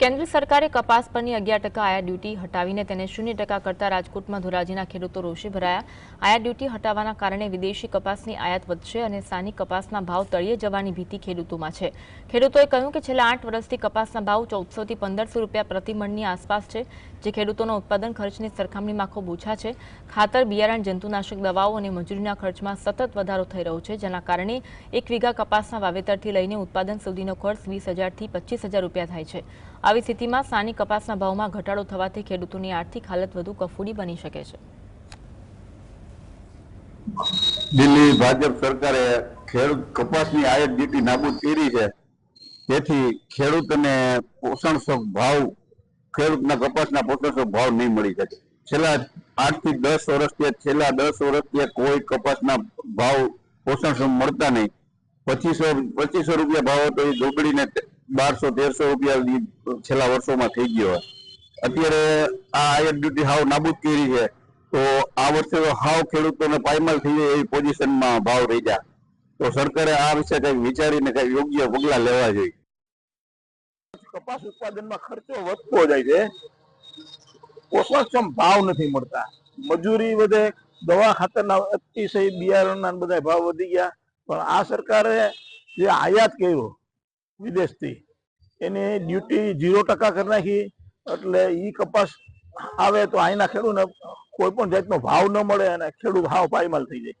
કેન્દ્ર સરકારે કપાસ પરની અગિયાર ટકા આયાત ડ્યુટી હટાવીને તેને શૂન્ય ટકા કરતા રાજકોટમાં ધોરાજીના ખેડૂતો રોષે ભરાયા. આયાત ડ્યુટી હટાવવાના કારણે વિદેશી કપાસની આયાત વધશે અને સ્થાનિક કપાસના ભાવ તળિયે જવાની ભીતિ ખેડૂતોમાં છે. ખેડૂતોએ કહ્યું કે છેલ્લા આઠ વર્ષથી કપાસના ભાવ ચૌદસોથી પંદરસો રૂપિયા પ્રતિમણની આસપાસ છે, જે ખેડૂતોનો ઉત્પાદન ખર્ચની સરખામણીમાં ખૂબ ઓછા છે. ખાતર, બિયારણ, જંતુનાશક દવાઓ અને મજૂરીના ખર્ચમાં સતત વધારો થઈ રહ્યો છે, જેના કારણે એક વીઘા કપાસના વાવેતરથી લઈને ઉત્પાદન સુધીનો ખર્ચ વીસ હજારથી પચીસ હજાર રૂપિયા થાય છે. આવી સ્થિતિમાં સ્થાનિક કપાસના ભાવમાં ઘટાડો થવાથી ખેડૂતોની આર્થિક હાલત વધુ કફોડી બની શકે છે. દિલ્હી ભાજપ સરકારે ખેડૂત કપાસની આયાત ડ્યુટી નાબૂદ કરી છે. તેથી ખેડૂતને પોષણક્ષમ ભાવ, ખેડૂતના કપાસના પોષણક્ષમ ભાવ નહીં મળી શકે. છેલ્લા આઠથી દસ વર્ષથી છેલ્લા દસ વર્ષથી કોઈ કપાસના ભાવ પોષણક્ષમ મળતા નહીં. પચીસો પચીસો રૂપિયા ભાવ હતો એ દોગડીને બારસો, તેરસો રૂપિયા છેલ્લા વર્ષોમાં થઈ ગયો અત્યારે આ આયાત ડ્યુટી હાવ નાબૂદ કરી છે. તો આ વર્ષે હાવ ખેડૂતોને પાયમાલ થઈ જાય એવી પોઝિશનમાં ભાવ રહી જાય તો સરકારે આ વિશે કંઈક વિચારીને કઈ યોગ્ય પગલા લેવા જોઈએ. કપાસ ઉત્પાદનમાં ખર્ચો વધતો જાય છે. પોષણક્ષમ ભાવ નથી મળતા. મજૂરી વધે, દવા ખાતરના અતિશય બિયારણના બધા ભાવ વધી ગયા. પણ આ સરકારે જે આયાત કર્યો વિદેશથી. એની ડ્યુટી ઝીરો ટકા કરી નાખી. એટલે ઈ કપાસ આવે તો અહીંના ખેડૂતને કોઈ પણ જાતનો ભાવ ન મળે અને ખેડૂત હાવ પાયમાલ થઈ જાય.